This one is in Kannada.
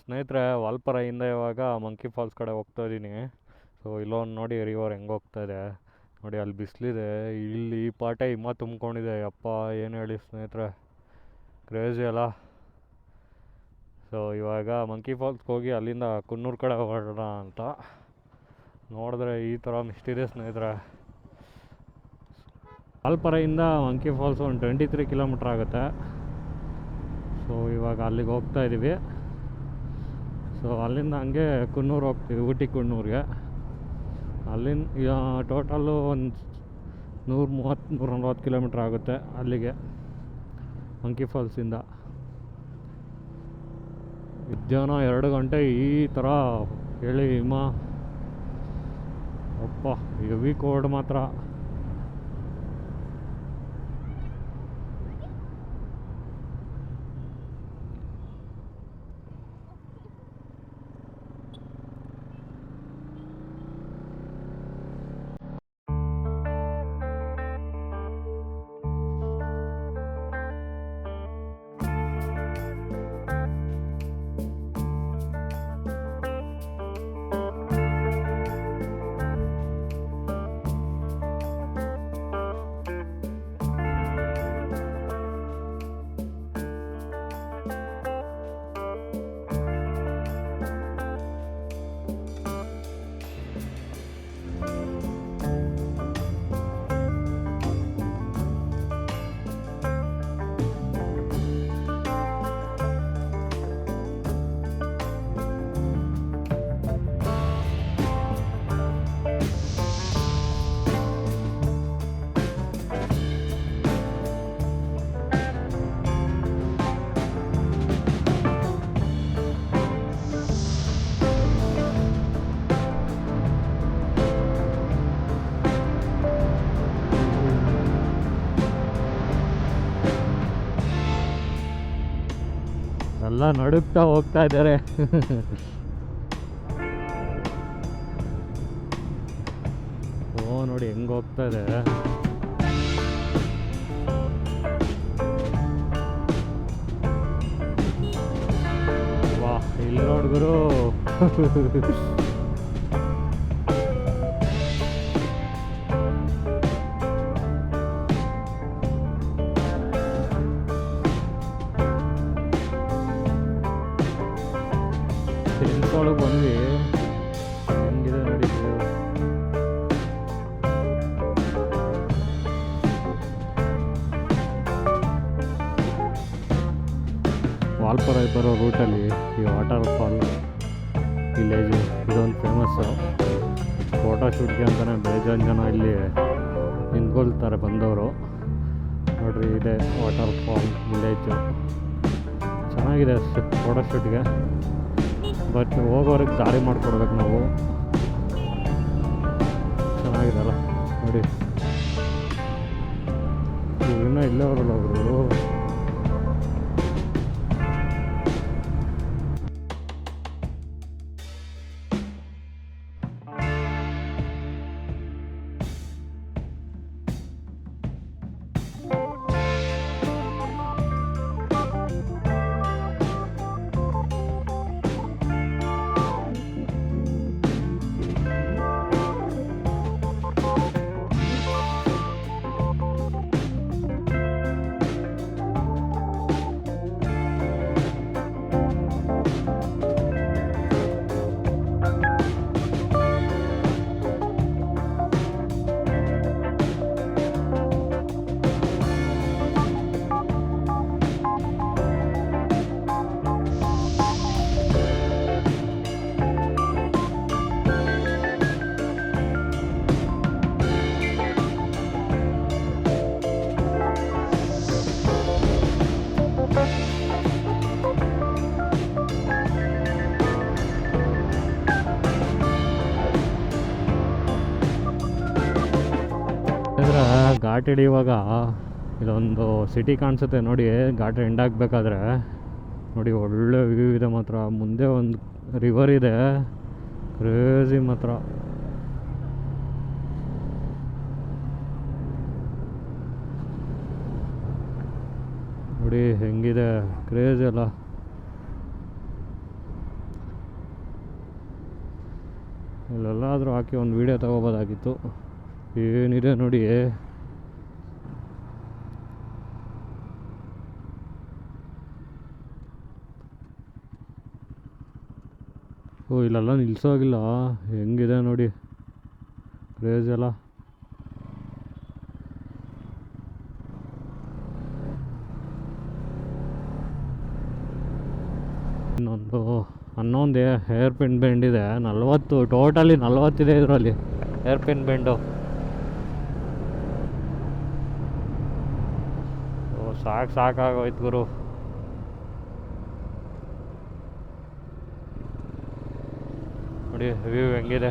ಸ್ನೇಹಿತರೆ ವಾಲ್ಪರೆಯಿಂದ ಇವಾಗ ಮಂಕಿ ಫಾಲ್ಸ್ ಕಡೆ ಹೋಗ್ತಾ ಇದ್ದೀನಿ ಸೊ ಇಲ್ಲೊಂದು ನೋಡಿ ರಿವರ್ ಹೆಂಗೆ ಹೋಗ್ತಾ ಇದೆ. ನೋಡಿ, ಅಲ್ಲಿ ಬಿಸಿಲಿದೆ. ಇಲ್ಲಿ ಈ ಪಾಟೆ ಹಿಮ ತುಂಬ್ಕೊಂಡಿದೆ. ಅಪ್ಪ ಏನು ಹೇಳಿ ಸ್ನೇಹಿತರೆ? ಕ್ರೇಜಿ ಅಲ್ಲ? ಸೊ ಇವಾಗ ಮಂಕಿ ಫಾಲ್ಸ್ಗೆ ಹೋಗಿ ಅಲ್ಲಿಂದ ಕುನ್ನೂರು ಕಡೆ ಹೊರಡೋಣ ಅಂತ. ನೋಡಿದ್ರೆ ಈ ಥರ ಮಿಸ್ಟಿದೆ ಸ್ನೇಹಿತರೆ. ವಾಲ್ಪರೆಯಿಂದ ಮಂಕಿ ಫಾಲ್ಸ್ ಒಂದು ಟ್ವೆಂಟಿ ತ್ರೀ ಕಿಲೋಮೀಟ್ರ್ ಆಗುತ್ತೆ. ಸೊ ಇವಾಗ ಅಲ್ಲಿಗೆ ಹೋಗ್ತಾ ಇದ್ದೀವಿ ಸೊ ಅಲ್ಲಿಂದ ಹಂಗೆ ಕುನ್ನೂರು ಹೋಗ್ತೀವಿ, ಊಟಿ ಕುನ್ನೂರಿಗೆ. ಅಲ್ಲಿಂದ ಟೋಟಲ್ಲು ಒಂದು ನೂರು ಮೂವತ್ತು, ನೂರ ನಲ್ವತ್ತು ಕಿಲೋಮೀಟ್ರ್ ಆಗುತ್ತೆ ಅಲ್ಲಿಗೆ, ಮಂಕಿ ಫಾಲ್ಸಿಂದ. ಮಧ್ಯಾಹ್ನ ಎರಡು ಗಂಟೆ ಈ ಥರ ಹೇಳಿ ಹಿಮ ಅಪ್ಪ ಹೆವಿ ಕೋಲ್ಡ್ ಮಾತ್ರ. ಎಲ್ಲ ನಡುಕ್ತಾ ಹೋಗ್ತಾ ಇದ್ದಾರೆ. ಓ ನೋಡಿ ಹೆಂಗ್ ಹೋಗ್ತಾ ಇದೆ. ವಾ ಇಲ್ಲಿ ನೋಡ್ಗುರು ತಿಳ್ಕೊಳಕ್ ಬಂದ್ವಿ. ಹೆಂಗಿದೆ ನೋಡಿ. ವಾಲ್ಪುರ ಬರೋ ರೂಟಲ್ಲಿ ಈ ವಾಟರ್ ಫಾಲ್ ವಿಲೇಜು ಇದೊಂದು ಫೇಮಸ್ಸು. ಫೋಟೋ ಶೂಟ್ಗೆ ಅಂತಲೇ ಬೇಜಾನ್ ಜನ ಇಲ್ಲಿ ನಿಂತ್ಕೊಳ್ತಾರೆ ಬಂದವರು. ನೋಡ್ರಿ ಇದೆ ವಾಟರ್ ಫಾಲ್ ವಿಲೇಜು. ಚೆನ್ನಾಗಿದೆ ಫೋಟೋ ಶೂಟ್ಗೆ. ಬಟ್ ಹೋಗೋರಿಗೆ ದಾರಿ ಮಾಡ್ಕೊಡ್ಬೇಕು ನಾವು. ಚೆನ್ನಾಗಿದೆಲ್ಲ ನೋಡಿ. ಇನ್ನೂ ಇಲ್ಲೇ ಬರಲ್ಲ ಅವರು. ಘಾಟ್ ಹಿಡಿಯುವಾಗ ಇದೊಂದು ಸಿಟಿ ಕಾಣಿಸುತ್ತೆ ನೋಡಿ, ಘಾಟ್ ಎಂಡ್ ಆಗಬೇಕಾದ್ರೆ. ನೋಡಿ, ಒಳ್ಳೆ ವ್ಯೂ ಇದೆ ಮಾತ್ರ. ಮುಂದೆ ಒಂದು ರಿವರ್ ಇದೆ. ಕ್ರೇಜಿ ಮಾತ್ರ. ನೋಡಿ, ಹೆಂಗಿದೆ? ಕ್ರೇಜ್ ಎಲ್ಲ ಇಲ್ಲೆಲ್ಲಾದರೂ ಹಾಕಿ ಒಂದು ವೀಡಿಯೋ ತಗೋಬೋದಾಗಿತ್ತು. ಏನಿದೆ ನೋಡಿ. ಓ, ಇಲ್ಲೆಲ್ಲ ನಿಲ್ಸೋಗಿಲ್ಲ. ಹೆಂಗಿದೆ ನೋಡಿ. ಕ್ರೇಜ್ ಎಲ್ಲ. ಇನ್ನೊಂದು ಹನ್ನೊಂದು ಹೇರ್ ಪಿನ್ ಬೆಂಡ್ ಇದೆ. ನಲ್ವತ್ತು ಟೋಟಲಿ ನಲ್ವತ್ತಿದೆ ಇದರಲ್ಲಿ. ಹೇರ್ ಪಿನ್ ಬೆಂಡು ಸಾಕು ಸಾಕಾಗೋಯ್ತು ಗುರು. ನೋಡಿ ವ್ಯೂ ಹೆಂಗಿದೆ